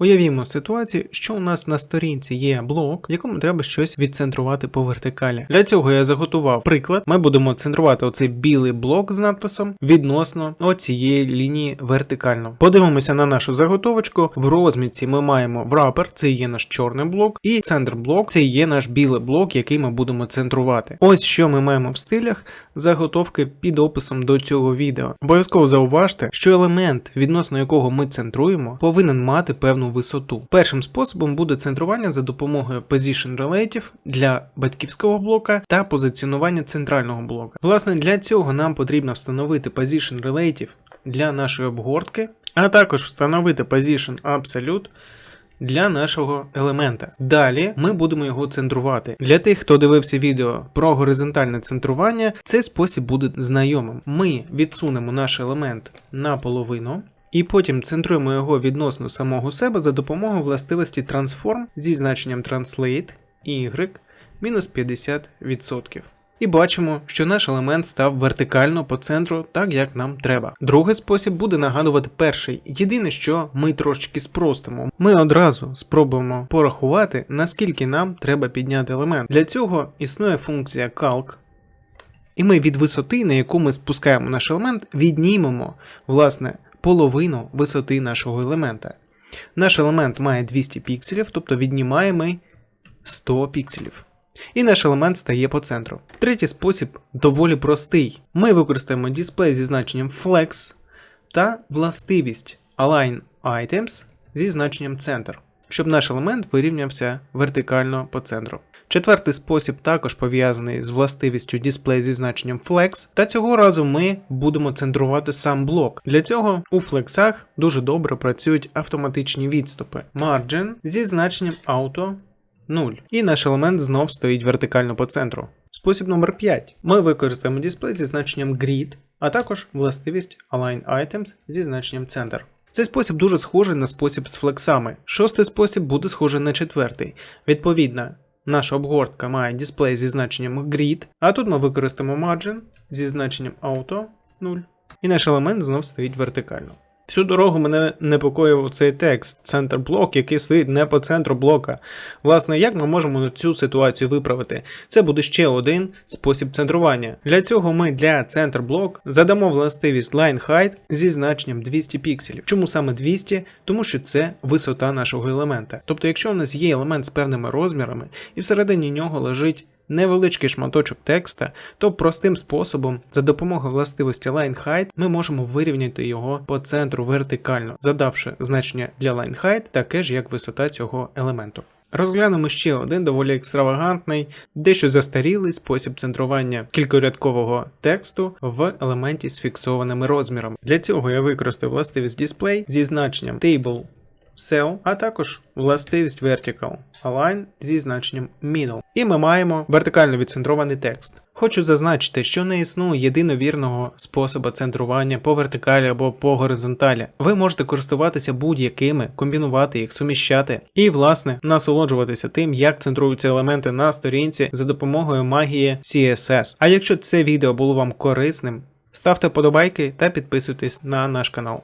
Уявімо ситуацію, що у нас на сторінці є блок, в якому треба щось відцентрувати по вертикалі. Для цього я заготував приклад. Ми будемо центрувати оцей білий блок з надписом відносно оцієї лінії вертикально. Подивимося на нашу заготовочку. В розмітці ми маємо врапер, це є наш чорний блок, і центр блок це є наш білий блок, який ми будемо центрувати. Ось що ми маємо в стилях заготовки під описом до цього відео. Обов'язково зауважте, що елемент, відносно якого ми центруємо, повинен мати певну висоту. Першим способом буде центрування за допомогою Position Relative для батьківського блока та позиціонування центрального блока. Власне, для цього нам потрібно встановити Position Relative для нашої обгортки, а також встановити Position Absolute для нашого елемента. Далі ми будемо його центрувати. Для тих, хто дивився відео про горизонтальне центрування, цей спосіб буде знайомим. Ми відсунемо наш елемент наполовину. І потім центруємо його відносно самого себе за допомогою властивості Transform зі значенням Translate y мінус 50%. І бачимо, що наш елемент став вертикально по центру, так як нам треба. Другий спосіб буде нагадувати перший. Єдине, що ми трошечки спростимо. Ми одразу спробуємо порахувати, наскільки нам треба підняти елемент. Для цього існує функція calc. І ми від висоти, на яку ми спускаємо наш елемент, віднімемо, власне, половину висоти нашого елемента. Наш елемент має 200 пікселів, тобто віднімаємо 100 пікселів. І наш елемент стає по центру. Третій спосіб доволі простий. Ми використаємо дисплей зі значенням flex та властивість align items зі значенням центр, щоб наш елемент вирівнявся вертикально по центру. Четвертий спосіб також пов'язаний з властивістю display зі значенням flex, та цього разу ми будемо центрувати сам блок. Для цього у флексах дуже добре працюють автоматичні відступи. Margin зі значенням auto 0. І наш елемент знов стоїть вертикально по центру. Спосіб номер 5. Ми використаємо дисплей зі значенням grid, а також властивість align items зі значенням center. Цей спосіб дуже схожий на спосіб з флексами. Шостий спосіб буде схожий на четвертий. Відповідно, наша обгортка має дисплей зі значенням grid, а тут ми використаємо margin зі значенням auto 0. І наш елемент знов стоїть вертикально. Всю дорогу мене непокоїв цей текст, центр блок, який стоїть не по центру блока. Власне, як ми можемо цю ситуацію виправити? Це буде ще один спосіб центрування. Для цього ми для центр блок задамо властивість line height зі значенням 200 пікселів. Чому саме 200? Тому що це висота нашого елемента. Тобто, якщо у нас є елемент з певними розмірами, і всередині нього лежить невеличкий шматочок текста, то простим способом, за допомогою властивості line height, ми можемо вирівняти його по центру вертикально, задавши значення для line height таке ж, як висота цього елементу. Розглянемо ще один доволі екстравагантний, дещо застарілий спосіб центрування кількорядкового тексту в елементі з фіксованими розмірами. Для цього я використаю властивість display зі значенням table cell, а також властивість vertical align зі значенням middle. І ми маємо вертикально відцентрований текст. Хочу зазначити, що не існує єдиновірного способу центрування по вертикалі або по горизонталі. Ви можете користуватися будь-якими, комбінувати їх, суміщати і, власне, насолоджуватися тим, як центруються елементи на сторінці за допомогою магії CSS. А якщо це відео було вам корисним, ставте подобайки та підписуйтесь на наш канал.